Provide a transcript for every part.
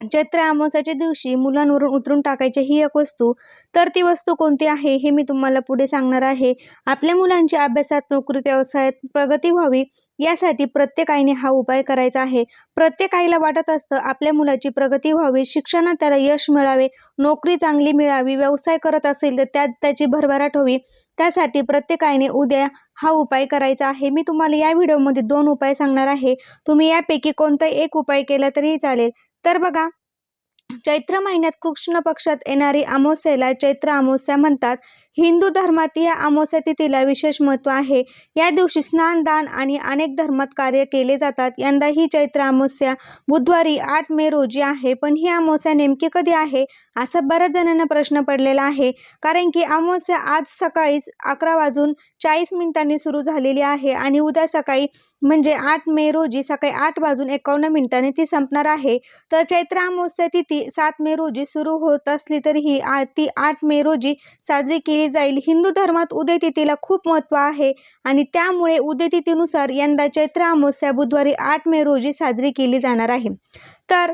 चैत्र अमावस्याच्या दिवशी मुलांवरून उतरून टाकायची ही एक वस्तू. तर ती वस्तू कोणती आहे हे मी तुम्हाला पुढे सांगणार आहे. आपल्या मुलांच्या अभ्यासात नोकरीत व्यवसायात प्रगती व्हावी यासाठी प्रत्येक आईने हा उपाय करायचा आहे. प्रत्येक आईला वाटत असतं आपल्या मुलाची प्रगती व्हावी शिक्षणात त्याला यश मिळावे नोकरी चांगली मिळावी व्यवसाय करत असेल तर त्यात त्याची भरभराट व्हावी. त्यासाठी प्रत्येक आईने उद्या हा उपाय करायचा आहे. मी तुम्हाला या व्हिडिओमध्ये दोन उपाय सांगणार आहे. तुम्ही यापैकी कोणता एक उपाय केला तरीही चालेल. तर बघा चैत्र महिन्यात कृष्ण पक्षात येणारी अमावस्येला चैत्र अमावस्या म्हणतात. हिंदू धर्मात या अमावस्या तिथीला विशेष महत्त्व आहे. या दिवशी स्नान दान आणि अनेक धर्मात कार्य केले जातात. यंदा ही चैत्र अमावस्या बुधवारी आठ मे रोजी आहे. पण ही अमावस्या नेमकी कधी आहे? असा बऱ्याच जणांना प्रश्न पडलेला आहे. कारण की अमावस्या आज सकाळीच अकरा वाजून चाळीस मिनिटांनी सुरू झालेली आहे आणि उद्या सकाळी म्हणजे आठ मे रोजी सकाळी आठ वाजून एकावन्न मिनिटांनी ती संपणार आहे. तर चैत्र अमावस्या तिथी सात मे रोजी सुरू होत असली तरीही आ ती आठ मे रोजी साजरी केली जाईल. हिंदू धर्मात उदयतिथीला खूप महत्त्व आहे आणि त्यामुळे उदयतिथीनुसार यंदा चैत्र अमावस्या बुधवारी आठ मे रोजी साजरी केली जाणार आहे. तर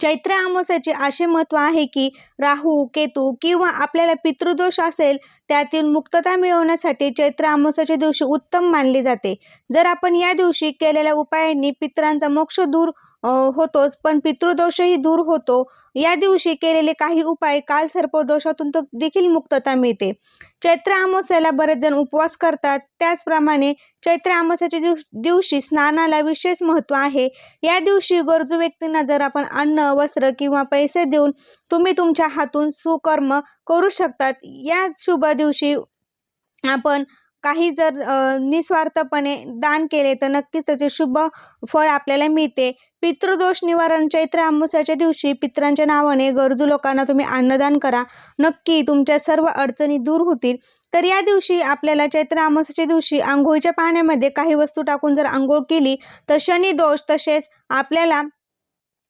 चैत्र अमावस्याचे असे महत्त्व आहे की राहू केतू किंवा आपल्याला पितृदोष असेल त्यातील मुक्तता मिळवण्यासाठी चैत्र अमावस्याच्या दिवशी उत्तम मानली जाते. जर आपण या दिवशी केलेल्या उपायांनी पितरांचा मोक्ष दूर होतोच पण पितृदोषही दूर होतो या दिवशी केलेले काही उपाय काल सर्पदोषातून तो देखील मुक्तता मिळते. चैत्र अमावस्याला बरेच जण उपवास करतात. त्याचप्रमाणे चैत्र अमावस्याच्या दिवशी स्नानाला विशेष महत्त्व आहे. या दिवशी गरजू व्यक्तींना जर आपण अन्न वस्त्र किंवा पैसे देऊन तुम्ही तुमच्या हातून सुकर्म करू शकतात या शुभ दिवशी आपण काही जर निस्वार्थपणे दान केले तर नक्कीच त्याचे शुभ फळ आपल्याला मिळते. पितृदोष निवारण चैत्र अमावस्याच्या दिवशी पितरांच्या नावाने गरजू लोकांना तुम्ही अन्नदान करा. नक्की तुमच्या सर्व अडचणी दूर होतील. तर या दिवशी आपल्याला चैत्र अमावस्याच्या दिवशी आंघोळीच्या पाण्यामध्ये काही वस्तू टाकून जर आंघोळ केली तर शनी दोष तसेच आपल्याला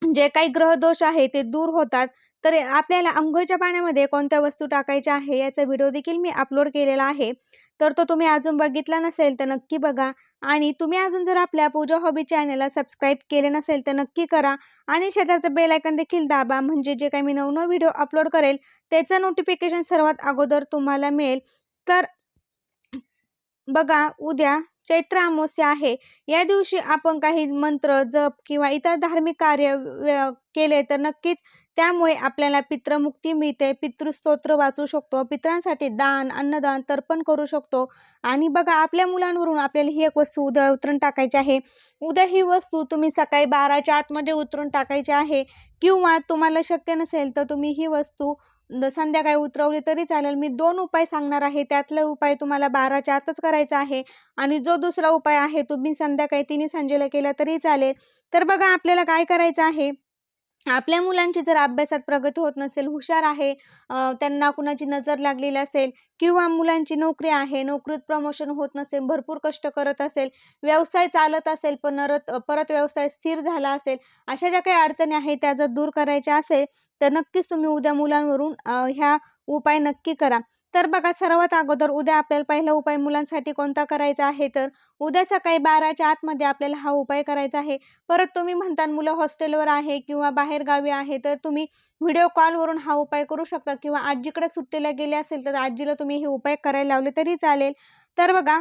जे काही ग्रहदोष आहे ते दूर होतात. तर आपल्याला आंघोळीच्या पाण्यामध्ये कोणत्या वस्तू टाकायच्या आहे याचा व्हिडिओ देखील मी अपलोड केलेला आहे. तर तो तुम्ही अजून बघितला नसेल तर नक्की बघा. आणि तुम्ही अजून जर आपल्या पूजा हॉबी चॅनलला सबस्क्राईब केले नसेल तर नक्की करा. आणि शेजारचं बेलायकन देखील दाबा. म्हणजे जे काही मी नवनव व्हिडिओ अपलोड करेल त्याचं नोटिफिकेशन सर्वात अगोदर तुम्हाला मिळेल. तर बघा उद्या चैत्र अमावस्या आहे. या दिवशी आपण काही मंत्र जप किंवा इतर धार्मिक कार्य व्य- केले तर नक्कीच त्यामुळे आपल्याला पित्रमुक्ती मिळते. पितृस्तोत्र वाचू शकतो. पित्रांसाठी दान अन्नदान तर्पण करू शकतो. आणि बघा आपल्या मुलांवरून आपल्याला ही एक वस्तू उद्या उतरून टाकायची आहे. उद्या ही वस्तू तुम्ही सकाळी बाराच्या आतमध्ये उतरून टाकायची आहे. किंवा तुम्हाला शक्य नसेल तर तुम्ही ही वस्तू संध्याकाळी उतरवली तरी चालेल. मी दोन उपाय सांगणार आहे. त्यातला उपाय तुम्हाला बाराच्या आतच करायचा आहे आणि जो दुसरा उपाय आहे तुम्ही संध्याकाळी तिन्ही संजेला केला तरी चालेल. तर बघा आपल्याला काय करायचं आहे? आपल्या मुलांची जर अभ्यासात प्रगती होत नसेल हुशार आहे त्यांना कुणाची नजर लागलेली असेल किंवा मुलांची नोकरी आहे नोकरीत प्रमोशन होत नसेल भरपूर कष्ट करत असेल व्यवसाय चालत असेल पण परत परत व्यवसाय स्थिर झाला असेल अशा ज्या काही अडचणी आहेत त्या जर दूर करायच्या असेल तर नक्कीच तुम्ही उद्या मुलांवरून ह्या उपाय नक्की करा. तर बघा सर्वात अगोदर उद्या आपल्याला पहिला उपाय मुलांसाठी कोणता करायचा आहे? तर उद्या सकाळी बाराच्या आतमध्ये आपल्याला हा उपाय करायचा आहे. परत तुम्ही म्हणता मुलं हॉस्टेलवर आहे किंवा बाहेर गावी आहे तर तुम्ही व्हिडिओ कॉलवरून हा उपाय करू शकता किंवा आजीकडे सुट्टीला गेले असेल तर आजीला तुम्ही हे उपाय करायला लावले तरी चालेल. तर बघा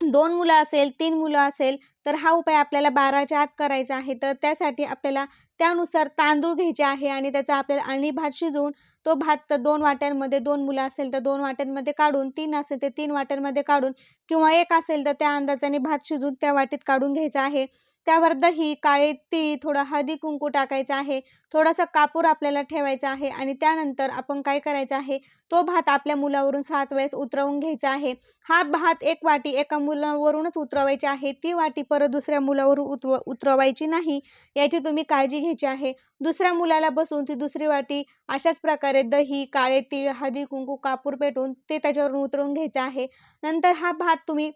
दोन मुलं असेल तीन मुलं असेल तर हा उपाय आपल्याला बाराच्या आत करायचा आहे. तर त्यासाठी आपल्याला त्यानुसार तांदूळ घ्यायचे आहे आणि त्याचा आपल्याला आणि भात शिजवून तो भात तर दोन वाट्यांमध्ये दोन मुलं असेल तर दोन वाट्यांमध्ये काढून तीन असेल तर तीन वाट्यांमध्ये काढून किंवा एक असेल तर त्या अंदाजाने भात शिजून त्या वाटीत काढून घ्यायचा आहे. त्यावर दही काळे तीळ थोडं हळदी कुंकू टाकायचं आहे. थोडासा कापूर आपल्याला ठेवायचा आहे आणि त्यानंतर आपण काय करायचं आहे? तो भात आपल्या मुलावरून सात वेळेस उतरवून घ्यायचा आहे. हा भात एक वाटी एका मुलावरूनच उतरवायची आहे. ती वाटी परत दुसऱ्या मुलावरून उतरव उतरवायची नाही याची तुम्ही काळजी घ्यायची आहे. दुसऱ्या मुलाला बसून ती दुसरी वाटी अशाच प्रकारे दही काळे तीळ हळदी कुंकू कापूर पेटून ते त्याच्यावरून उतरवून घ्यायचं आहे. नंतर हा भात तुम्ही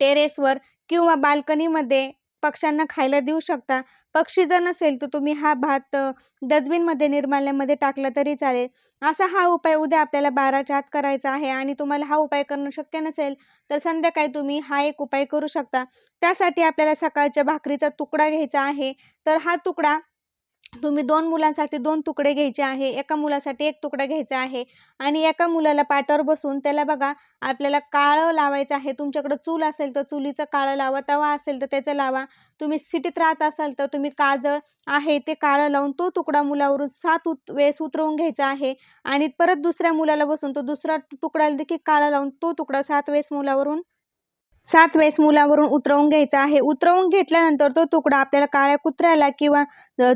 टेरेसवर किंवा बाल्कनीमध्ये पक्ष्यांना खायला देऊ शकता. पक्षी जर नसेल तर तुम्ही हा भात डस्टबिनमध्ये निर्माल्यामध्ये टाकला तरी चालेल. असा हा उपाय उद्या आपल्याला बाराच्या आत करायचा आहे आणि तुम्हाला हा उपाय करणं शक्य नसेल तर संध्याकाळी तुम्ही हा एक उपाय करू शकता. त्यासाठी आपल्याला सकाळच्या भाकरीचा तुकडा घ्यायचा आहे. तर हा तुकडा तुम्ही दोन मुलांसाठी दोन तुकडे घ्यायचे आहे एका मुलासाठी एक तुकडा घ्यायचा आहे आणि एका मुलाला पाटावर बसून त्याला बघा आपल्याला काळं लावायचं आहे तुमच्याकडं चूल असेल तर चुलीचं काळं लावा तवा असेल तर त्याचं लावा तुम्ही सिटीत राहत असाल तर तुम्ही काजळ आहे ते काळं लावून तो तुकडा मुलावरून सात उत वेळेस उतरवून घ्यायचा आहे आणि परत दुसऱ्या मुलाला बसून तो दुसरा तुकडा देखील काळं लावून तो तुकडा सात वेळेस मुलावरून सात वेळेस मुलावरून उतरवून घ्यायचा आहे. उतरवून घेतल्यानंतर तो तुकडा आपल्याला काळ्या कुत्र्याला किंवा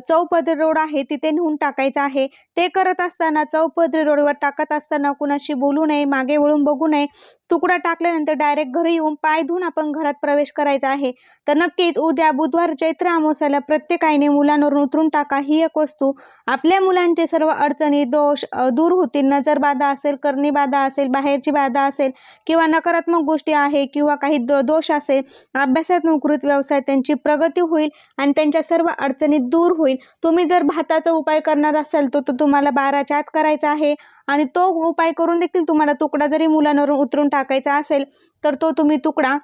चौपदरी रोड आहे तिथे नेऊन टाकायचा आहे. ते करत असताना चौपदरी रोडवर टाकत असताना कुणाशी बोलू नये मागे वळून बघू नये. तुकडा टाकल्यानंतर डायरेक्ट घरी येऊन पाय धुवून आपण घरात प्रवेश करायचा आहे. तर नक्कीच उद्या बुधवार चैत्र अमावस्याला प्रत्येकाने मुलांवरून उतरून टाका ही एक वस्तू. आपल्या मुलांचे सर्व अडचणी दोष दूर होतील. नजर बाधा असेल करणी बाधा असेल बाहेरची बाधा असेल किंवा नकारात्मक गोष्टी आहे किंवा काही दो दोष असेल अभ्यासात नोकरीत व्यवसाय त्यांची प्रगती होईल आणि त्यांच्या सर्व अडचणी दूर होईल. तुम्ही जर भाताचा उपाय करणार असाल तर तो तुम्हाला बाराच्या आत करायचा आहे आणि तो उपाय करून देखील तुम्हाला तुकडा जरी मुलांवरून उतरून टाकायचा असेल तर तो तुम्ही तुकडा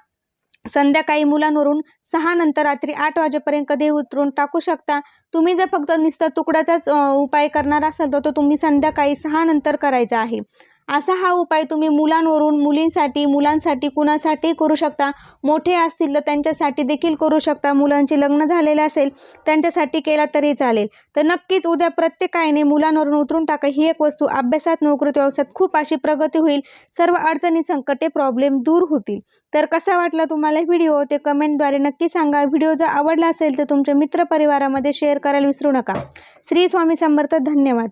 संध्याकाळी मुलांवरून सहा नंतर रात्री आठ वाजेपर्यंत कधी उतरून टाकू शकता. तुम्ही जर फक्त नुसता तुकड्याचाच उपाय करणार असाल तर तो तुम्ही संध्याकाळी सहा नंतर करायचा आहे. असा हा उपाय तुम्ही मुलांवरून मुलींसाठी मुलांसाठी कुणासाठी करू शकता. मोठे असतील तर त्यांच्यासाठी देखील करू शकता. मुलांचे लग्न झालेले असेल त्यांच्यासाठी केला तरी चालेल. तर नक्कीच उद्या प्रत्येकाने मुलांवरून उतरून टाका. ही एक वस्तू अभ्यासात नोकरीत व्यवसायात खूप अशी प्रगती होईल. सर्व अडचणी संकटे प्रॉब्लेम दूर होतील. तर कसा वाटला तुम्हाला व्हिडिओ? ते कमेंटद्वारे नक्की सांगा. व्हिडिओ जर आवडला असेल तर तुमच्या मित्रपरिवारामध्ये शेअर करायला विसरू नका. श्री स्वामी समर्थ. धन्यवाद.